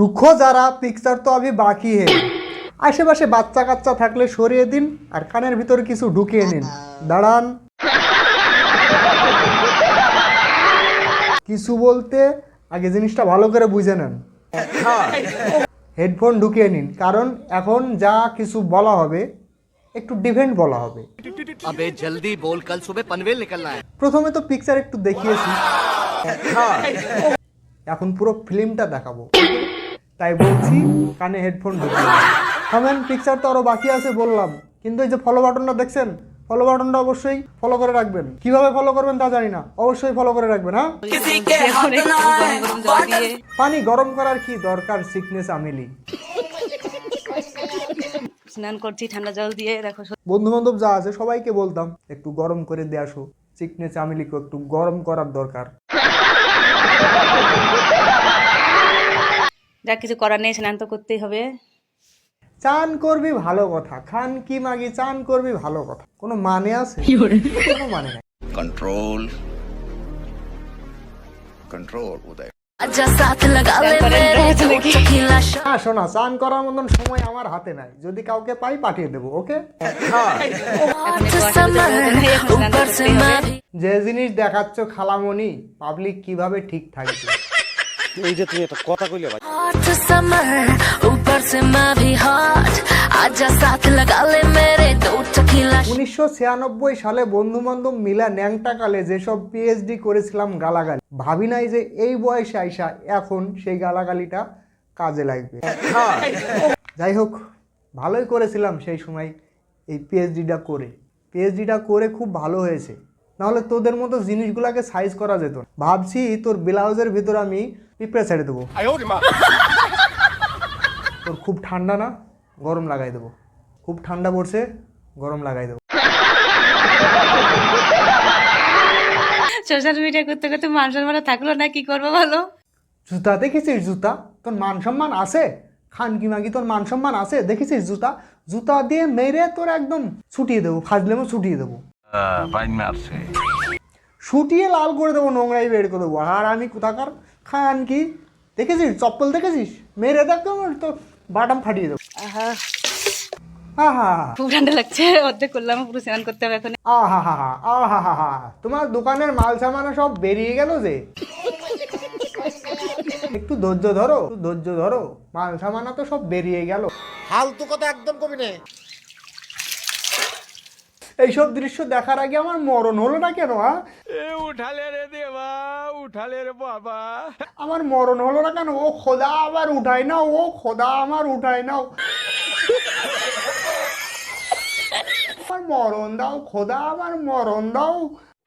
রুক্ষ যারা পিকচার তো আমি বাকি হে। আশেপাশে বাচ্চা কাচ্চা থাকলে সরিয়ে দিন আর কানের ভিতরে কিছু ঢুকিয়ে নিন। দাঁড়ান। কিছু বলতে আগে জিনিসটা ভালো করে বুঝে নেন। হেডফোন ঢুকিয়ে নিন কারণ এখন যা কিছু বলা হবে একটু ডিভেন্ট বলা হবে। আবে জলদি বল কাল সুবে পনভেল নিকলনা হ্যায়। প্রথমে তো পিকচার একটু দেখিয়েছি। এখন পুরো ফিল্মটা দেখাবো। তাই বলছি কানে হেডফোন নিন। থামেন পিকচার তো আরও বাকি আছে বললাম। কিন্তু এই যে ফলো বাটনটা দেখছেন ফলো বাটনটা অবশ্যই ফলো করে রাখবেন। কীভাবে ফলো করবেন তা জানি না অবশ্যই ফলো করে রাখবেন হ্যাঁ? পানি গরম করার কি দরকার সিকনেস আমিলি? স্নান করছি ঠান্ডা জল দিয়ে দেখো বন্ধু বান্ধব যা আছে সবাইকে বলতাম একটু গরম করে দিয়ে আসো। চিকনে চামিলিকে একটু গরম করার দরকার। যা কিছু করার নেই স্নান তো করতেই হবে। চান করবি ভালো কথা খান কি মাগি চান করবি ভালো কথা। কোনো মানে আছে? কোনো মানে নাই। Control control Uday. শোনা চান করার মতন সময় আমার হাতে নাই। যদি কাউকে পাই পাঠিয়ে দেবো ওকে? যে জিনিস দেখাচ্ছ খালামনি পাবলিক কীভাবে ঠিক থাকবে? এই যে তুমি একটা কথা কইলে ভাই। समर ऊपर से मैं भी हॉट आजा साथ लगा ले मेरे दो चखीला উনিশশো ছিয়ানব্বই সালে বন্ধু বান্ধব মিলা ন্যাংটা কালে যেসব পিএইচডি করেছিলাম গালাগালি ভাবি নাই যে এই বয়সে আইসা এখন সেই গালাগালিটা কাজে লাগবে যাই হোক ভালোই করেছিলাম সেই সময় এই পিএইচডিটা করে পিএইচডিটা করে খুব ভালো হয়েছে নাহলে তোদের মতো জিনিসগুলোকে সাইজ করা যেত না। ভাবছি তোর ব্লাউজের ভিতর আমি পিঁপড়ে ছেড়ে দেবো তোর খুব ঠান্ডা না গরম লাগাই দেবো। খুব ঠান্ডা পড়ছে গরম লাগাই দেবো। সোশ্যাল মিডিয়া করতে করতে মান সম্মান থাকল না কি করব বলো? জুতা দেখেছিস জুতা? তোর মান সম্মান আছে? খান কি মাগি তোর মান সম্মান আছে? দেখেছিস জুতা? জুতা দিয়ে মেরে তোর একদম ছুটিয়ে দেবো ফাজলেমো ছুটিয়ে দেবো। শুটিয়ে লাল করে দেবো নোংরাই বের করে দেবো। আর আমি কোথাকার? খান কি? দেখেছিস? চপ্পল দেখেছিস? মেরে দেখো তো বাটাম ফাটিয়ে দেবো। আহা। আহা। খুব ঠান্ডা লাগছে অর্ধেক করলাম পুরো স্নান করতে হবে এখন। আহা হা হা আহা হা হা তোমার দোকানের মাল সামানা সব বেরিয়ে গেল যে। একটু ধৈর্য ধরো একটু ধৈর্য ধরো। মাল সামানা তো সব বেরিয়ে গেল। ফালতু কথা একদম কবি নে। এইসব দৃশ্য দেখার আগে আমার মরণ হলো না কেন হ্যাঁ উঠালে রে দেবা। উঠালে রে বাবা। আমার মরণ হলো না কেন? ও খোদা আবার উঠাই নাও ও খোদা আমার উঠাই নাও আমার মরণ দাও খোদা আমার মরণ দাও।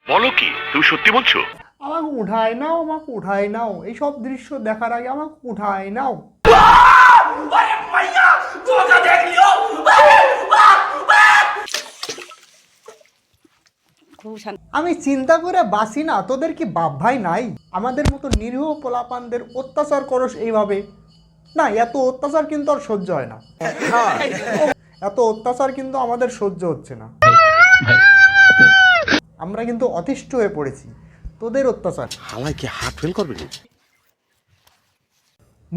বলো কি তুমি সত্যি বলছো? আমাকে উঠাই নাও আমাকে উঠাই নাও। এইসব দৃশ্য দেখার আগে আমাকে উঠাই নাও। খুব আমি চিন্তা করে বাসি না তোদের কি বাপ ভাই নাই? আমাদের মতো নিরীহ পোলাপানদের অত্যাচার করস এইভাবে? না এত অত্যাচার কিন্তু আর সহ্য হয় না। এত অত্যাচার কিন্তু আমাদের সহ্য হচ্ছে না। আমরা কিন্তু অতিষ্ঠ হয়ে পড়েছি। তোদের অত্যাচার। হালাই কি হাত ফেল করবি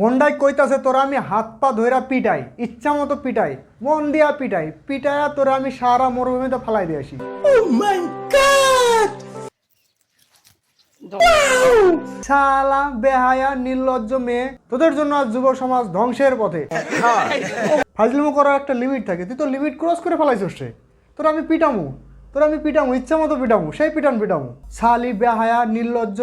মন্ডাই কইতাছে তোরা আমি হাত পা ধইরা পিটাই ইচ্ছা মতো পিটাই মন দিয়া পিটাই পিটায়া তোরা আমি সারা মরুভূমিতে ফালাই দিয়ে আসি। শালা বেহায়া নির্লজ্জ মেয়ে তোদের জন্য আজ যুব সমাজ ধ্বংসের পথে। ফাজলিমো করার একটা লিমিট থাকে তুই তো লিমিট ক্রস করে ফেলাইছিস রে। তোর আমি পিটামু তোর আমি পিটামু ইচ্ছা মতো পিটামু সেই পিটান পিটামু। শালি বেহায়া নির্লজ্জ।